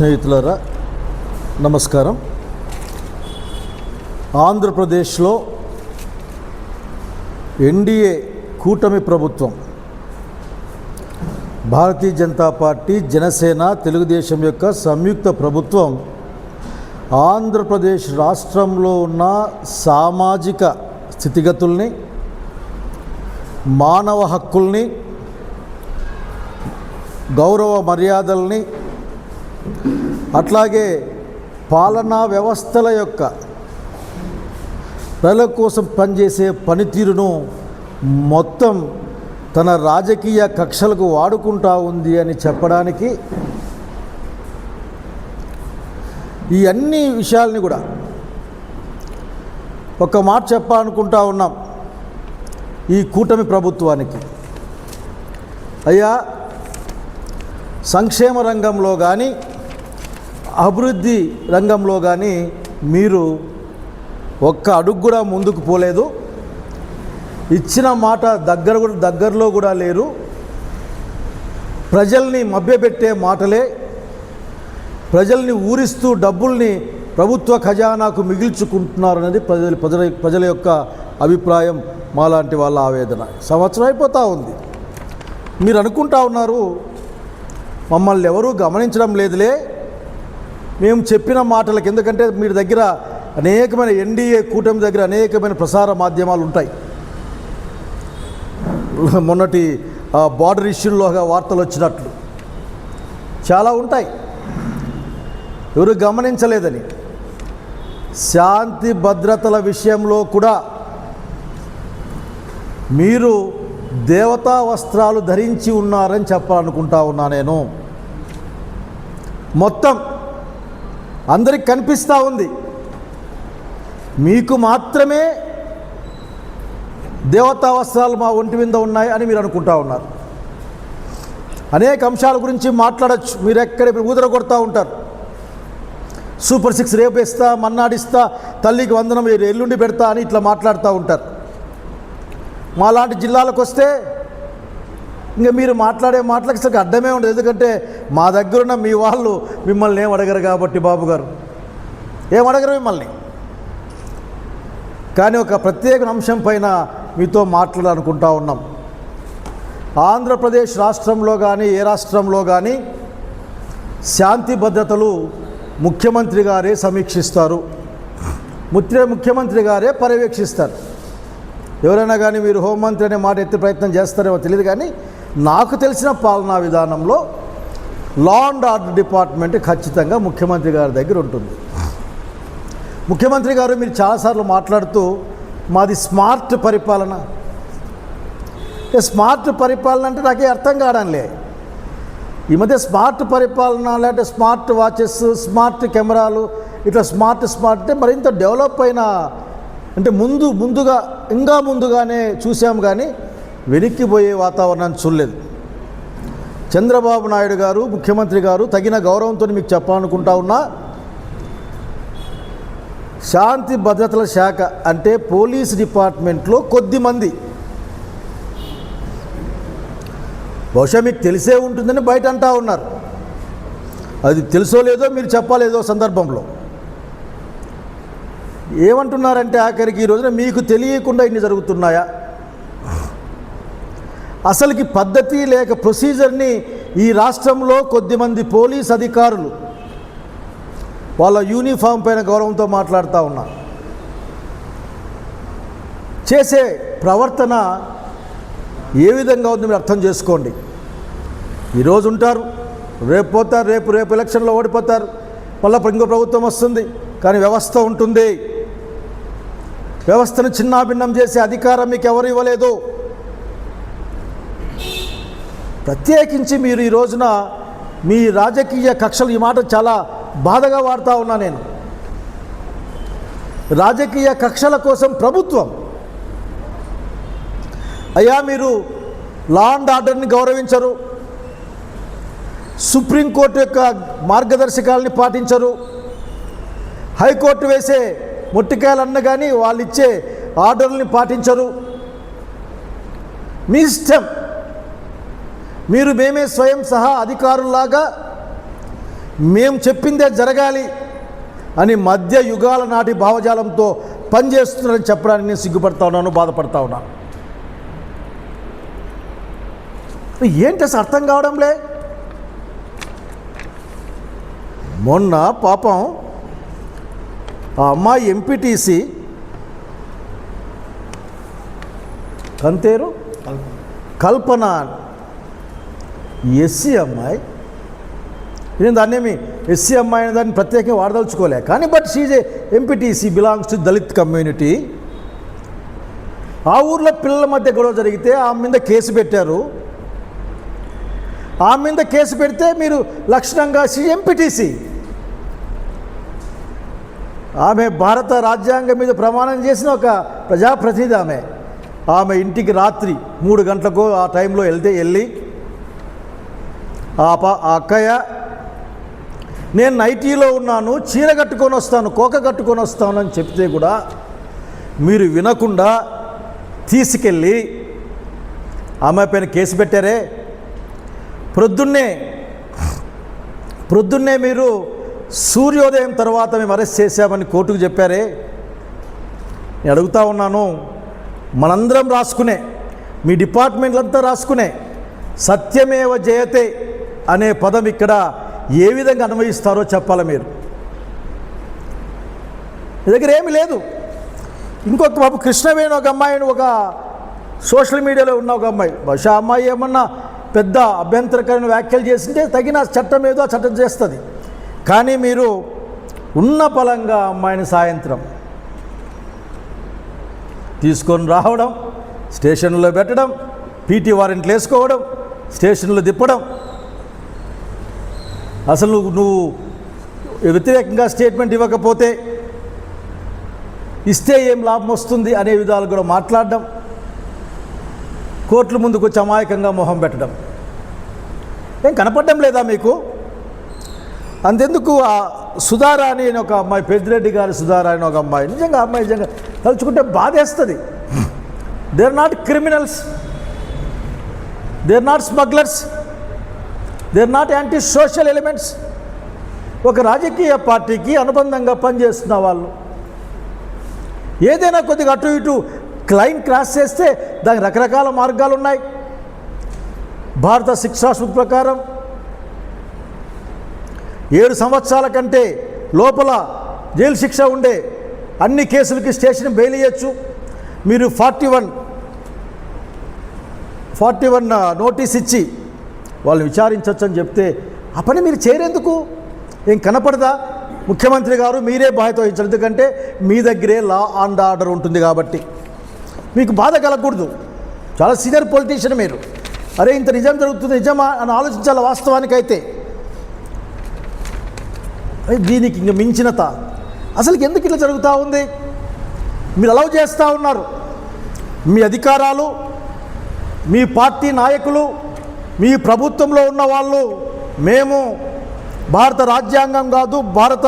స్నేహితులారా నమస్కారం. ఆంధ్రప్రదేశ్లో ఎన్డీఏ కూటమి ప్రభుత్వం భారతీయ జనతా పార్టీ జనసేన తెలుగుదేశం యొక్క సంయుక్త ప్రభుత్వం ఆంధ్రప్రదేశ్ రాష్ట్రంలో ఉన్న సామాజిక స్థితిగతుల్ని మానవ హక్కుల్ని గౌరవ మర్యాదల్ని అట్లాగే పాలనా వ్యవస్థల యొక్క ప్రజల కోసం పనిచేసే పనితీరును మొత్తం తన రాజకీయ కక్షలకు వాడుకుంటా ఉంది అని చెప్పడానికి ఈ అన్ని విషయాల్ని కూడా ఒక మాట చెప్పాలనుకుంటా ఉన్నాం ఈ కూటమి ప్రభుత్వానికి. అయ్యా సంక్షేమ రంగంలో కానీ అభివృద్ధి రంగంలో కానీ మీరు ఒక్క అడుగు కూడా ముందుకు పోలేదు. ఇచ్చిన మాట దగ్గర కూడా దగ్గరలో కూడా లేరు. ప్రజల్ని మభ్యపెట్టే మాటలే. ప్రజల్ని ఊరిస్తూ డబ్బుల్ని ప్రభుత్వ ఖజానాకు మిగిల్చుకుంటున్నారనేది ప్రజల ప్రజల ప్రజల యొక్క అభిప్రాయం మాలాంటి వాళ్ళ ఆవేదన. సంవత్సరం అయిపోతూ ఉంది. మీరు అనుకుంటా ఉన్నారు మమ్మల్ని ఎవరూ గమనించడం లేదులే. మేము చెప్పిన మాటలకు ఎందుకంటే మీ దగ్గర అనేకమైన ఎన్డీఏ కూటమి దగ్గర అనేకమైన ప్రసార మాధ్యమాలు ఉంటాయి. మొన్నటి బార్డర్ ఇష్యూల్లోగా వార్తలు వచ్చినట్లు. చాలా ఉంటాయి. ఎవరు గమనించలేదని. శాంతి భద్రతల విషయంలో కూడా మీరు దేవతా వస్త్రాలు ధరించి ఉన్నారని చెప్పాలనుకుంటా ఉన్నా నేను. మొత్తం అందరికి కనిపిస్తూ ఉంది. మీకు మాత్రమే దేవతా వస్త్రాలు మా ఒంటి మీద ఉన్నాయి అని మీరు అనుకుంటా ఉన్నారు. అనేక అంశాల గురించి మాట్లాడచ్చు. మీరు ఎక్కడ ఊదర కొడతా ఉంటారు. సూపర్ సిక్స్ రేపు ఇస్తా మన్నాడిస్తా తల్లికి వందనం మీరు ఎల్లుండి పెడతా అని ఇట్లా మాట్లాడుతూ ఉంటారు. మా లాంటి జిల్లాలకు వస్తే ఇంకా మీరు మాట్లాడే మాటలకు అసలు అర్థమే ఉండదు. ఎందుకంటే మా దగ్గరున్న మీ వాళ్ళు మిమ్మల్ని ఏం అడగరు కాబట్టి బాబు గారు. ఏం అడగరు మిమ్మల్ని. కానీ ఒక ప్రత్యేక అంశం పైన మీతో మాట్లాడాలనుకుంటా ఉన్నాం. ఆంధ్రప్రదేశ్ రాష్ట్రంలో కానీ ఏ రాష్ట్రంలో కానీ శాంతి భద్రతలు ముఖ్యమంత్రి గారే సమీక్షిస్తారు. ముత్రే ముఖ్యమంత్రి గారే పర్యవేక్షిస్తారు. ఎవరైనా కానీ మీరు హోంమంత్రి అనే మాట ఎత్తే ప్రయత్నం చేస్తారేమో తెలియదు కానీ నాకు తెలిసిన పాలనా విధానంలో లా అండ్ ఆర్డర్ డిపార్ట్మెంట్ ఖచ్చితంగా ముఖ్యమంత్రి గారి దగ్గర ఉంటుంది. ముఖ్యమంత్రి గారు మీరు చాలాసార్లు మాట్లాడుతూ మాది స్మార్ట్ పరిపాలన. స్మార్ట్ పరిపాలన అంటే నాకే అర్థం కావడంలే. ఈ మధ్య స్మార్ట్ పరిపాలన లేకపోతే స్మార్ట్ వాచెస్ స్మార్ట్ కెమెరాలు ఇట్లా స్మార్ట్ స్మార్ట్ అంటే మరింత డెవలప్ అయిన అంటే ముందు ముందుగా ఇంకా ముందుగానే చూసాం కానీ వెనక్కిపోయే వాతావరణాన్ని చూడలేదు. చంద్రబాబు నాయుడు గారు ముఖ్యమంత్రి గారు తగిన గౌరవంతో మీకు చెప్పాలనుకుంటా ఉన్నా శాంతి భద్రతల శాఖ అంటే పోలీస్ డిపార్ట్మెంట్లో కొద్ది మంది. బహుశా మీకు తెలిసే ఉంటుందని బయట అంటా ఉన్నారు. అది తెలుసో లేదో మీరు చెప్పాలేదో సందర్భంలో. ఏమంటున్నారంటే ఆఖరికి ఈ రోజున మీకు తెలియకుండా ఇన్ని జరుగుతున్నాయా? అసలుకి పద్ధతి లేక ప్రొసీజర్ని ఈ రాష్ట్రంలో కొద్దిమంది పోలీస్ అధికారులు వాళ్ళ యూనిఫామ్ పైన గౌరవంతో మాట్లాడుతూ ఉన్నారు చేసే ప్రవర్తన ఏ విధంగా ఉంది మీరు అర్థం చేసుకోండి. ఈరోజు ఉంటారు రేపు పోతారు రేపు రేపు ఎలక్షన్లో ఓడిపోతారు మళ్ళీ ఇంకో ప్రభుత్వం వస్తుంది కానీ వ్యవస్థ ఉంటుంది. వ్యవస్థను చిన్నాభిన్నం చేసే అధికారం మీకు ఎవరు ఇవ్వలేదు. ప్రత్యేకించి మీరు ఈ రోజున మీ రాజకీయ కక్షలు ఈ మాట చాలా బాధగా వాడుతూ ఉన్నా నేను. రాజకీయ కక్షల కోసం ప్రభుత్వం. అయ్యా మీరు లా అండ్ ఆర్డర్ని గౌరవించరు. సుప్రీంకోర్టు యొక్క మార్గదర్శకాలని పాటించరు. హైకోర్టు వేసే మొట్టికాయలన్న కానీ వాళ్ళు ఇచ్చే ఆర్డర్లని పాటించరు. మీ ఇష్టం. మీరు మేమే స్వయం సహా అధికారుల్లాగా మేము చెప్పిందే జరగాలి అని మధ్య యుగాల నాటి భావజాలంతో పనిచేస్తున్నారని చెప్పడానికి నేను సిగ్గుపడతా ఉన్నాను బాధపడతా ఉన్నాను ఏంటి అసలు అర్థం కావడంలే? మొన్న పాపం ఆ అమ్మాయి ఎంపీటీసీ కంతేరు కల్పన. ఎస్సీ అమ్మాయి. నేను దాన్నేమి ఎస్సీ అమ్మాయి అనే దాన్ని ప్రత్యేకంగా వాడదలుచుకోలే. కానీ but she's MPTC belongs to Dalit community ఆ ఊర్లో పిల్లల మధ్య గొడవ జరిగితే ఆమె మీద కేసు పెట్టారు. ఆమె మీద కేసు పెడితే మీరు లక్షణంగా షీ ఎంపీటీసీ ఆమె భారత రాజ్యాంగం మీద ప్రమాణం చేసిన ఒక ప్రజాప్రతినిధి ఆమె. ఆమె ఇంటికి రాత్రి మూడు గంటలకు ఆ టైంలో వెళ్తే వెళ్ళి ఆ ప ఆ అక్కయ్య నేను నైటీలో ఉన్నాను చీర కట్టుకొని వస్తాను కోక కట్టుకొని వస్తాను అని చెప్తే కూడా మీరు వినకుండా తీసుకెళ్ళి ఆమె పైన కేసు పెట్టారే? ప్రొద్దున్నే ప్రొద్దున్నే మీరు సూర్యోదయం తర్వాత మేము అరెస్ట్ చేశామని కోర్టుకు చెప్పారే? నేను అడుగుతా ఉన్నాను. మనందరం రాసుకునే మీ డిపార్ట్మెంట్లంతా రాసుకునే సత్యమేవ జయతే అనే పదం ఇక్కడ ఏ విధంగా అన్వయిస్తారో చెప్పాలి మీరు. మీ దగ్గర ఏమీ లేదు. ఇంకొక బాబు కృష్ణవేణి ఒక అమ్మాయిని ఒక సోషల్ మీడియాలో ఉన్న ఒక అమ్మాయి. బహుశా అమ్మాయి ఏమన్నా పెద్ద అభ్యంతరకరమైన వ్యాఖ్యలు చేసింటే తగిన చట్టం ఏదో ఆ చట్టం చేస్తుంది. కానీ మీరు ఉన్న పలంగా అమ్మాయిని సాయంత్రం తీసుకొని రావడం స్టేషన్లో పెట్టడం పీటీ వారెంట్లు వేసుకోవడం స్టేషన్లో తిప్పడం అసలు నువ్వు నువ్వు వ్యతిరేకంగా స్టేట్మెంట్ ఇవ్వకపోతే ఇస్తే ఏం లాభం వస్తుంది అనే విధాలు కూడా మాట్లాడడం కోర్టుల ముందుకు వచ్చి అమాయకంగా మొహం పెట్టడం. ఏం కనపడడం లేదా మీకు? అంతెందుకు ఆ సుధారాణి అని ఒక అమ్మాయి పెద్దిరెడ్డి గారి సుధారాణి అని ఒక అమ్మాయి నిజంగా అమ్మాయి నిజంగా తలుచుకుంటే బాధేస్తుంది. They are not criminals they are not smugglers they are not anti social elements ఒక రాజకీయ పార్టీకి అనుబంధంగా పనిచేస్తున్న వాళ్ళు ఏదైనా కొద్దిగా అటు ఇటు క్లైన్ క్రాస్ చేస్తే దానికి రకరకాల మార్గాలు ఉన్నాయి. భారత శిక్షాస్మృతి ప్రకారం ఏడు సంవత్సరాల కంటే లోపల జైలు శిక్ష ఉండే అన్ని కేసులకి స్టేషన్ బెయిల్ ఇవ్వచ్చు మీరు forty one forty one notice ఇచ్చి వాళ్ళు విచారించవచ్చు అని చెప్తే ఆ పని మీరు చేయరెందుకు? ఏం కనపడదా? ముఖ్యమంత్రి గారు మీరే బాధ్యత వహించారు ఎందుకంటే మీ దగ్గరే లా అండ్ ఆర్డర్ ఉంటుంది కాబట్టి. మీకు బాధ కలగకూడదు. చాలా సీనియర్ పొలిటీషియన్ మీరు. అరే ఇంత నిజం జరుగుతుంది నిజమా? అని ఆలోచించాలి వాస్తవానికైతే. దీనికి ఇంక మించినత. అసలు ఎందుకు ఇట్లా జరుగుతూ ఉంది? మీరు అలౌ చేస్తూ ఉన్నారు. మీ అధికారాలు మీ పార్టీ నాయకులు మీ ప్రభుత్వంలో ఉన్న వాళ్ళు మేము భారత రాజ్యాంగం కాదు భారత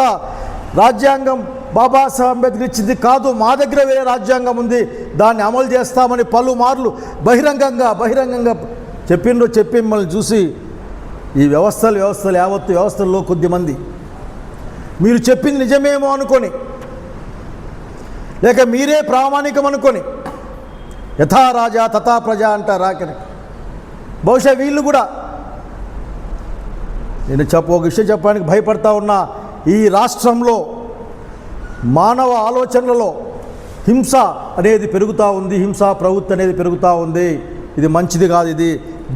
రాజ్యాంగం బాబాసాహెబ్ అంబేద్కర్ ఇచ్చింది కాదు మా దగ్గర వేరే రాజ్యాంగం ఉంది దాన్ని అమలు చేస్తామని పలుమార్లు బహిరంగంగా బహిరంగంగా చెప్పిండ్రు చెప్పి మిమ్మల్ని చూసి ఈ వ్యవస్థలు వ్యవస్థలు యావత్తు వ్యవస్థల్లో కొద్దిమంది. మీరు చెప్పింది నిజమేమో అనుకొని లేక మీరే ప్రామాణికం అనుకొని యథా రాజా తథా ప్రజ అంటారు ఆఖరి బహుశా వీళ్ళు కూడా. నేను చెప్ప ఒక విషయం చెప్పడానికి భయపడతా ఉన్నా. ఈ రాష్ట్రంలో మానవ ఆలోచనలలో హింస అనేది పెరుగుతూ ఉంది హింస ప్రవృత్తి అనేది పెరుగుతూ ఉంది. ఇది మంచిది కాదు ఇది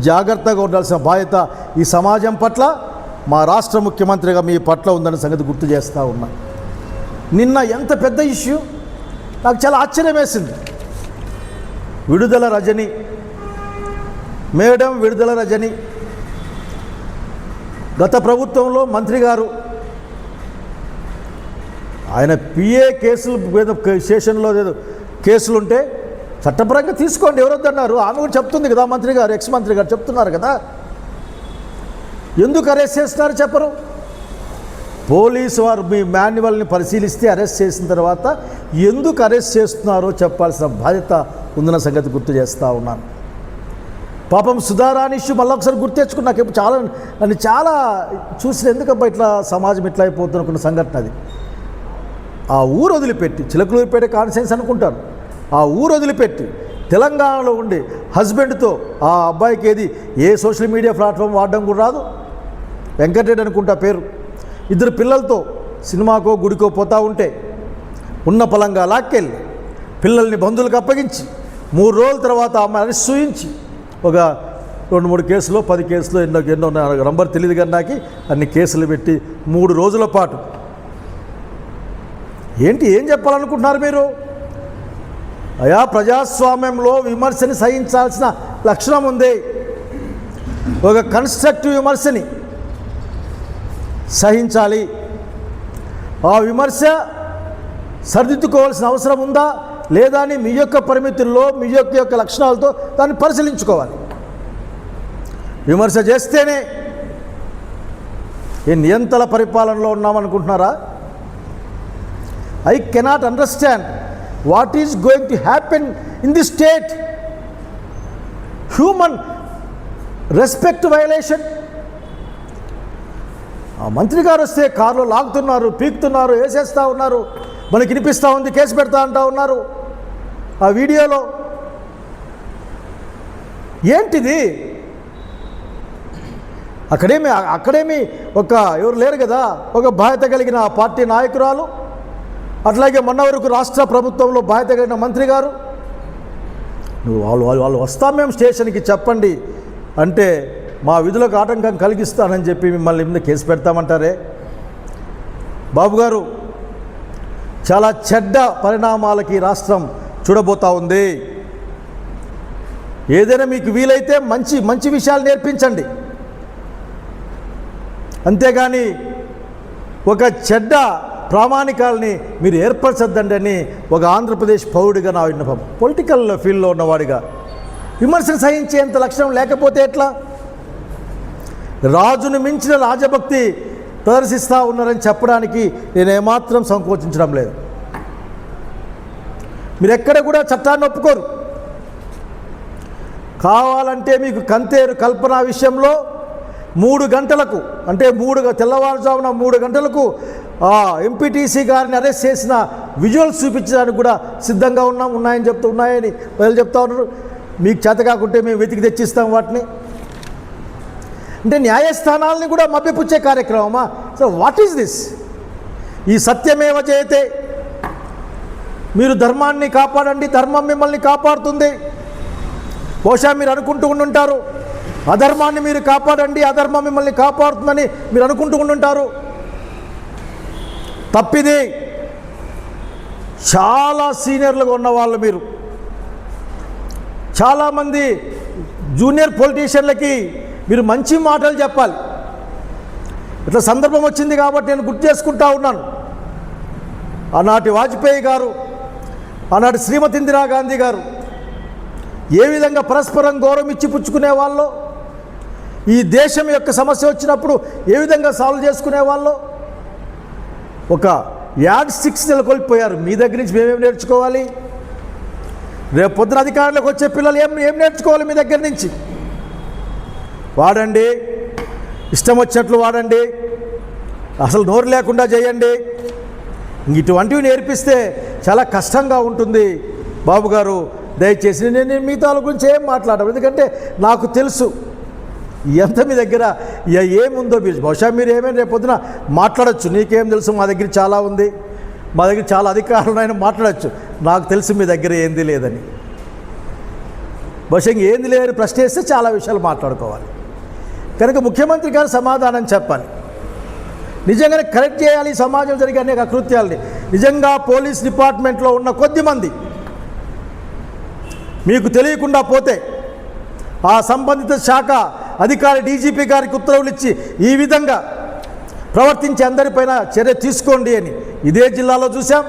జాగ్రత్తగా ఉండాల్సిన బాధ్యత ఈ సమాజం పట్ల మా రాష్ట్ర ముఖ్యమంత్రిగా మీ పట్ల ఉందన్న సంగతి గుర్తు చేస్తూ ఉన్నా. నిన్న ఎంత పెద్ద ఇష్యూ నాకు చాలా ఆశ్చర్యం వేసింది. విడుదల రజని మేడం విడుదల రజని. గత ప్రభుత్వంలో మంత్రి గారు ఆయన పిఏ కేసులు మీద స్టేషన్లో ఏదో కేసులు ఉంటే చట్టపరంగా తీసుకోండి ఎవరొద్దన్నారు. ఆమె కూడా చెప్తుంది కదా మంత్రి గారు ఎక్స్ మంత్రి గారు చెప్తున్నారు కదా. ఎందుకు అరెస్ట్ చేస్తున్నారు చెప్పరు? పోలీసు వారు మీ మాన్యువల్ని పరిశీలిస్తే అరెస్ట్ చేసిన తర్వాత ఎందుకు అరెస్ట్ చేస్తున్నారో చెప్పాల్సిన బాధ్యత ఉందన్న సంగతి గుర్తు చేస్తూ ఉన్నాను. పాపం సుధారాణి ఇష్యూ మళ్ళీ ఒకసారి గుర్తు తెచ్చుకుని నాకు చాలా నన్ను చాలా చూసిన ఎందుకబ్బా ఇట్లా సమాజం ఇట్లా అయిపోతుంది అనుకున్న సంఘటన అది. ఆ ఊరు వదిలిపెట్టి చిలకలూరిపేట కాన్సెన్స్ అనుకుంటారు. ఆ ఊరు వదిలిపెట్టి తెలంగాణలో ఉండి హస్బెండ్తో ఆ అబ్బాయికి ఏది ఏ సోషల్ మీడియా ప్లాట్ఫామ్ వాడడం కూడా రాదు. వెంకటరెడ్డి అనుకుంటా పేరు. ఇద్దరు పిల్లలతో సినిమాకో గుడికో పోతా ఉంటే ఉన్న పలంగా లాక్కెళ్ళి పిల్లల్ని బంధువులకు అప్పగించి మూడు రోజుల తర్వాత ఆమె సూయించి ఒక రెండు మూడు కేసులో పది కేసులో ఎన్నో ఎన్నో నంబర్ తెలియదు కానీ నాకు అన్ని కేసులు పెట్టి మూడు రోజుల పాటు. ఏంటి ఏం చెప్పాలనుకుంటున్నారు మీరు? అయా ప్రజాస్వామ్యంలో విమర్శని సహించాల్సిన లక్షణం ఉంది. ఒక కన్స్ట్రక్టివ్ విమర్శని సహించాలి. ఆ విమర్శ సరిదిద్దుకోవాల్సిన అవసరం ఉందా? లేదా అని మీ యొక్క పరిమితుల్లో మీ యొక్క యొక్క లక్షణాలతో దాన్ని పరిశీలించుకోవాలి. విమర్శ చేస్తేనే ఈ నియంతల పరిపాలనలో ఉన్నామనుకుంటున్నారా? I cannot understand what is going to happen in the state human respect violation ఆ మంత్రి గారు వస్తే కారులో లాగుతున్నారు పీక్తున్నారు వేసేస్తూ ఉన్నారు. మనకి వినిపిస్తూ ఉంది కేసు పెడతా అంటూ ఉన్నారు. ఆ వీడియోలో ఏంటిది? అక్కడేమి అక్కడేమి ఒక ఎవరు లేరు కదా ఒక బాధ్యత కలిగిన పార్టీ నాయకురాలు అట్లాగే మొన్న వరకు రాష్ట్ర ప్రభుత్వంలో బాధ్యత కలిగిన మంత్రి గారు. నువ్వు వాళ్ళు వాళ్ళు వాళ్ళు వస్తాం మేము స్టేషన్కి చెప్పండి అంటే మా విధులకు ఆటంకం కలిగిస్తానని చెప్పి మిమ్మల్ని మీద కేసు పెడతామంటారే? బాబు గారు చాలా చెడ్డ పరిణామాలకి రాష్ట్రం చూడబోతా ఉంది. ఏదైనా మీకు వీలైతే మంచి మంచి విషయాలు నేర్పించండి. అంతేగాని ఒక చెడ్డ ప్రామాణికాలని మీరు ఏర్పరచద్దండి అని ఒక ఆంధ్రప్రదేశ్ పౌరుడిగా నా విన్నపం. పొలిటికల్ ఫీల్డ్లో ఉన్నవాడిగా. విమర్శను సహించేంత లక్షణం లేకపోతే ఎట్లా? రాజును మించిన రాజభక్తి ప్రదర్శిస్తూ ఉన్నారని చెప్పడానికి నేను ఏమాత్రం సంకోచించడం లేదు. మీరు ఎక్కడ కూడా చట్టాన్ని ఒప్పుకోరు. కావాలంటే మీకు కంతేరు కల్పన విషయంలో మూడు గంటలకు అంటే మూడు తెల్లవారుజామున మూడు గంటలకు ఎంపీటీసీ గారిని అరెస్ట్ చేసిన విజువల్స్ చూపించడానికి కూడా సిద్ధంగా ఉన్నాం ఉన్నాయని చెప్తూ ఉన్నాయని వాళ్ళు చెప్తా ఉన్నారు. మీకు చేత కాకుంటే మేము వెతికి తెచ్చిస్తాం వాటిని. అంటే న్యాయస్థానాలని కూడా మభ్యపుచ్చే కార్యక్రమమా? సో వాట్ ఈస్ దిస్ ఈ సత్యమేవ చేతే మీరు ధర్మాన్ని కాపాడండి ధర్మం మిమ్మల్ని కాపాడుతుంది. బహుశా మీరు అనుకుంటూ ఉండుంటారు అధర్మాన్ని మీరు కాపాడండి అధర్మం మిమ్మల్ని కాపాడుతుందని మీరు అనుకుంటూ ఉండుంటారు. తప్పిది చాలా సీనియర్లుగా ఉన్నవాళ్ళు మీరు. చాలామంది జూనియర్ పొలిటీషియన్లకి మీరు మంచి మాటలు చెప్పాలి. ఇట్లా సందర్భం వచ్చింది కాబట్టి నేను గుర్తు చేసుకుంటా ఉన్నాను. ఆనాటి వాజ్పేయి గారు ఆనాడు శ్రీమతి ఇందిరాగాంధీ గారు ఏ విధంగా పరస్పరం గౌరవం ఇచ్చి పుచ్చుకునే వాళ్ళు ఈ దేశం యొక్క సమస్య వచ్చినప్పుడు ఏ విధంగా సాల్వ్ చేసుకునే వాళ్ళు ఒక యాడ్ సిక్స్ నెలకొల్పోయారు. మీ దగ్గర నుంచి మేమేం నేర్చుకోవాలి? రేపు పొద్దున అధికారులకు వచ్చే పిల్లలు ఏం ఏం నేర్చుకోవాలి మీ దగ్గర నుంచి? వాడండి. ఇష్టం వచ్చినట్లు వాడండి. అసలు నోరు లేకుండా చేయండి. ఇటువంటివి నేర్పిస్తే చాలా కష్టంగా ఉంటుంది. బాబు గారు దయచేసి నేను మిగతా వాళ్ళ గురించి ఏం మాట్లాడము ఎందుకంటే నాకు తెలుసు. ఎంత మీ దగ్గర ఏముందో మీరు. బహుశా మీరు ఏమైనా రేపొద్దున మాట్లాడచ్చు. నీకేం తెలుసు? మా దగ్గర చాలా ఉంది. మా దగ్గర చాలా అధికారులు ఉన్నాయని మాట్లాడచ్చు. నాకు తెలుసు మీ దగ్గర ఏంది లేదని. బహుశా ఏంది లేదని ప్రశ్న వేస్తే చాలా విషయాలు మాట్లాడుకోవాలి. కనుక ముఖ్యమంత్రి గారు సమాధానం చెప్పాలి. నిజంగానే కరెక్ట్ చేయాలి సమాజం జరిగే అనేక కృత్యాలని నిజంగా పోలీస్ డిపార్ట్మెంట్లో ఉన్న కొద్ది మంది మీకు తెలియకుండా పోతే ఆ సంబంధిత శాఖ అధికారి డీజీపీ గారికి ఉత్తర్వులు ఇచ్చి ఈ విధంగా ప్రవర్తించే అందరిపైన చర్య తీసుకోండి అని ఇదే జిల్లాలో చూసాం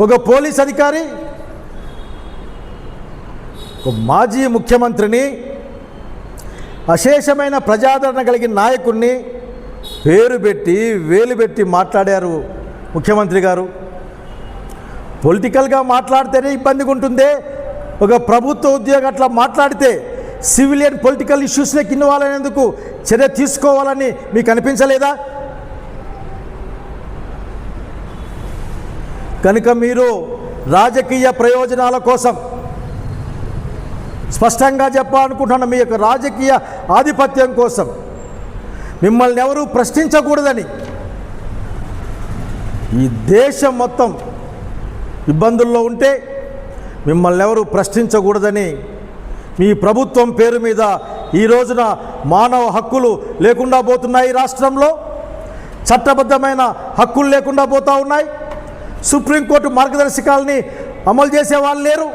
ఒక పోలీస్ అధికారి ఒక మాజీ ముఖ్యమంత్రిని అశేషమైన ప్రజాదరణ కలిగిన నాయకుడిని పేరు పెట్టి వేలు పెట్టి మాట్లాడారు ముఖ్యమంత్రి గారు. పొలిటికల్గా మాట్లాడితేనే ఇబ్బందిగా ఉంటుందే. ఒక ప్రభుత్వ ఉద్యోగం అట్లా మాట్లాడితే సివిలియన్ పొలిటికల్ ఇష్యూస్లోకి కిన్నవాలనేందుకు చర్య తీసుకోవాలని మీకు అనిపించలేదా? కనుక మీరు రాజకీయ ప్రయోజనాల కోసం స్పష్టంగా చెప్పాలనుకుంటున్న మీ యొక్క రాజకీయ ఆధిపత్యం కోసం మిమ్మల్ని ఎవరూ ప్రశ్నించకూడదని. ఈ దేశం మొత్తం ఇబ్బందుల్లో ఉంటే మిమ్మల్ని ఎవరు ప్రశ్నించకూడదని. మీ ప్రభుత్వం పేరు మీద ఈ రోజున మానవ హక్కులు లేకుండా పోతున్నాయి ఈ రాష్ట్రంలో. చట్టబద్ధమైన హక్కులు లేకుండా పోతూ ఉన్నాయి. సుప్రీంకోర్టు మార్గదర్శకాలని అమలు చేసే వాళ్ళు లేరు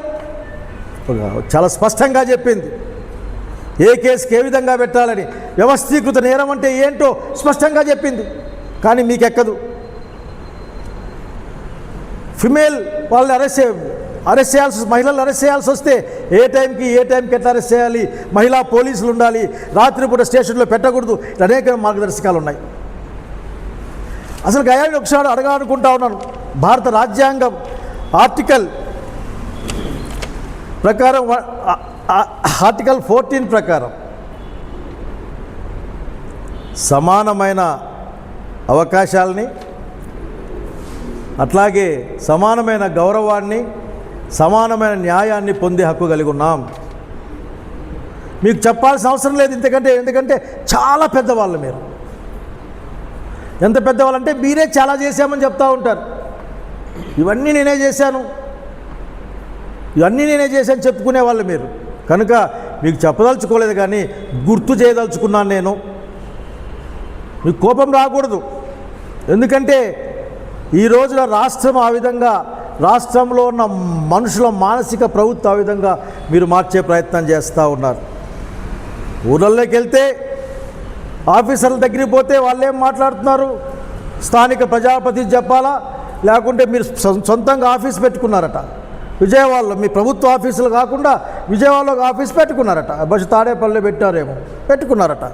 చాలా స్పష్టంగా చెప్పింది. ఏ కేసుకి ఏ విధంగా పెట్టాలని? వ్యవస్థీకృత నేరం అంటే ఏంటో స్పష్టంగా చెప్పింది. కానీ మీకు ఎక్కదు ఫిమేల్ వాళ్ళని అరెస్ట్ చే అరెస్ట్ చేయాల్సి మహిళలు అరెస్ట్ చేయాల్సి వస్తే ఏ టైంకి ఏ టైంకి ఎట్లా అరెస్ట్ చేయాలి? మహిళా పోలీసులు ఉండాలి. రాత్రిపూట స్టేషన్లో పెట్టకూడదు. అనేక మార్గదర్శకాలు ఉన్నాయి. అసలు గయాన్ని ఒకసారి అడగాలనుకుంటా ఉన్నాను. భారత రాజ్యాంగం ఆర్టికల్ ప్రకారం ఆర్టికల్ ఫోర్టీన్ ప్రకారం సమానమైన అవకాశాలని అట్లాగే సమానమైన గౌరవాన్ని సమానమైన న్యాయాన్ని పొందే హక్కు కలిగి ఉన్నాం. మీకు చెప్పాల్సిన అవసరం లేదు ఎందుకంటే ఎందుకంటే చాలా పెద్దవాళ్ళు మీరు. ఎంత పెద్దవాళ్ళంటే మీరే చాలా చేశామని చెప్తూ ఉంటారు. ఇవన్నీ నేనే చేశాను. ఇవన్నీ నేనే చేశాను చెప్పుకునే వాళ్ళు మీరు. కనుక మీకు చెప్పదలుచుకోలేదు కానీ గుర్తు చేయదలుచుకున్నాను నేను. మీకు కోపం రాకూడదు. ఎందుకంటే ఈ రోజున రాష్ట్రం ఆ విధంగా రాష్ట్రంలో ఉన్న మనుషుల మానసిక ప్రభుత్వం ఆ విధంగా మీరు మార్చే ప్రయత్నం చేస్తూ ఉన్నారు. ఊళ్ళల్లోకి వెళ్తే ఆఫీసర్ల దగ్గరికి పోతే వాళ్ళేం మాట్లాడుతున్నారు? స్థానిక ప్రజాపతి చెప్పాలా? లేకుంటే మీరు సొంతంగా ఆఫీస్ పెట్టుకున్నారట. విజయవాడలో మీ ప్రభుత్వ ఆఫీసులు కాకుండా విజయవాడలో ఒక ఆఫీస్ పెట్టుకున్నారట. బస్సు తాడేపల్లిలో పెట్టారేమో. పెట్టుకున్నారట.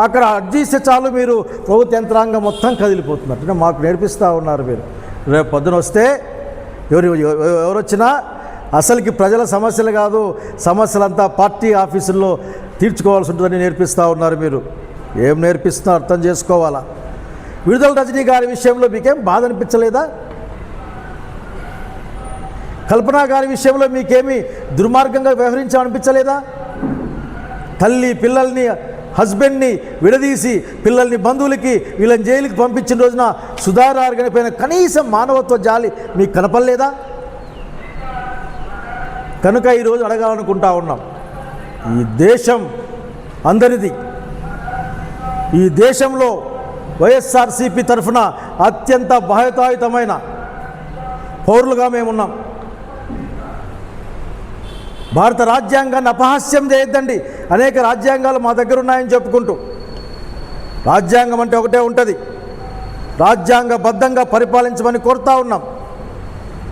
అక్కడ అర్జీస్తే చాలు మీరు ప్రభుత్వ యంత్రాంగం మొత్తం కదిలిపోతున్నారు. మాకు నేర్పిస్తూ ఉన్నారు మీరు. రేపు పొద్దున వస్తే ఎవరు ఎవరు వచ్చినా అసలుకి ప్రజల సమస్యలు కాదు సమస్యలంతా పార్టీ ఆఫీసుల్లో తీర్చుకోవాల్సి ఉంటుందని నేర్పిస్తూ ఉన్నారు మీరు. ఏం నేర్పిస్తున్నా అర్థం చేసుకోవాలా? విడుదల రజనీ గారి విషయంలో మీకేం బాధ అనిపించలేదా? కల్పన గారి విషయంలో మీకేమీ దుర్మార్గంగా వ్యవహరించాలనిపించలేదా? తల్లి పిల్లల్ని హస్బెండ్ని విడదీసి పిల్లల్ని బంధువులకి వీళ్ళని జైలుకి పంపించిన రోజున సుధారగనిపోయిన కనీసం మానవత్వ జాలి మీకు కనపడలేదా? కనుక ఈరోజు అడగాలనుకుంటా ఉన్నాం. ఈ దేశం అందరిది. ఈ దేశంలో వైఎస్ఆర్సీపీ తరఫున అత్యంత బాధితాయుతమైన పౌరులుగా మేమున్నాం. భారత రాజ్యాంగాన్ని అపహాస్యం చేయొద్దండి. అనేక రాజ్యాంగాలు మా దగ్గర ఉన్నాయని చెప్పుకుంటూ. రాజ్యాంగం అంటే ఒకటే ఉంటుంది. రాజ్యాంగబద్ధంగా పరిపాలించమని కోరుతా ఉన్నాం.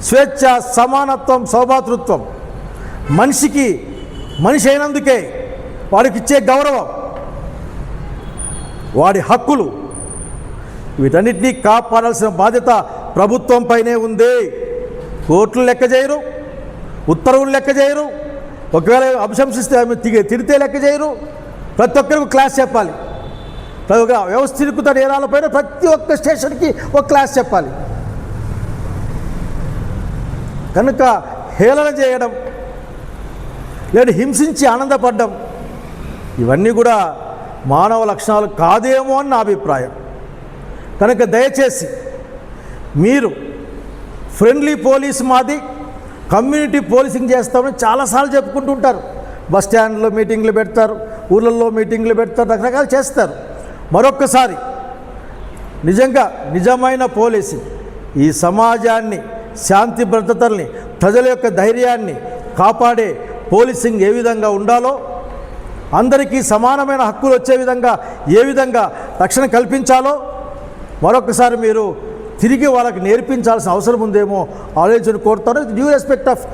స్వేచ్ఛ సమానత్వం సౌభాతృత్వం. మనిషికి మనిషి అయినందుకే వాడికి ఇచ్చే గౌరవం వాడి హక్కులు వీటన్నిటినీ కాపాడాల్సిన బాధ్యత ప్రభుత్వంపైనే ఉంది. కోర్టులు లెక్క చేయరు ఉత్తర్వులు లెక్క చేయరు. ఒకవేళ అభిశంసిస్తే ఆమె తిగి- తిడితే లెక్క చేయరు. ప్రతి ఒక్కరికి క్లాస్ చెప్పాలి. ప్రతి ఒక్క వ్యవస్థీకృత నేరాలపైన ప్రతి ఒక్క స్టేషన్కి ఒక క్లాస్ చెప్పాలి. కనుక హేళన చేయడం లేదా హింసించి ఆనందపడడం ఇవన్నీ కూడా మానవ లక్షణాలు కాదేమో అని నా అభిప్రాయం. కనుక దయచేసి మీరు ఫ్రెండ్లీ పోలీస్ మాది కమ్యూనిటీ పోలీసింగ్ చేస్తామని చాలాసార్లు చెప్పుకుంటుంటారు. బస్ స్టాండ్లో మీటింగ్లు పెడతారు ఊళ్ళల్లో మీటింగ్లు పెడతారు రకరకాలు చేస్తారు. మరొక్కసారి నిజంగా నిజమైన పోలీసింగ్ ఈ సమాజాన్ని శాంతి భద్రతల్ని ప్రజల యొక్క ధైర్యాన్ని కాపాడే పోలీసింగ్ ఏ విధంగా ఉండాలో అందరికీ సమానమైన హక్కులు వచ్చే విధంగా ఏ విధంగా రక్షణ కల్పించాలో మరొకసారి మీరు తిరిగి వాళ్ళకి నేర్పించాల్సిన అవసరం ఉందేమో ఆలోచన కోరుతాను డ్యూ రెస్పెక్ట్ ఆఫ్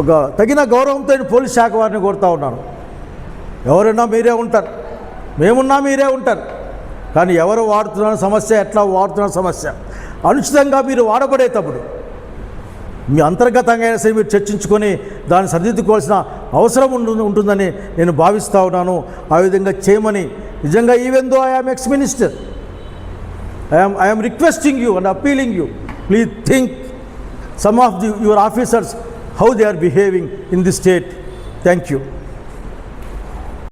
ఒక తగిన గౌరవంతో పోలీస్ శాఖ వారిని కోరుతా ఉన్నాను. ఎవరైనా మీరే ఉంటారు. మేమున్నా మీరే ఉంటారు. కానీ ఎవరు వాడుతున్న సమస్య ఎట్లా వాడుతున్న సమస్య? అనుచితంగా మీరు వాడబడేటప్పుడు మీ అంతర్గతంగా అయినా సరే మీరు చర్చించుకొని దాన్ని సరిదిద్దుకోవాల్సిన అవసరం ఉంటుందని నేను భావిస్తూ ఉన్నాను. ఆ విధంగా చేయమని. నిజంగా even though am ex minister I am, I am requesting you and appealing you, please think some of the, your officers how they are behaving in this state. Thank you.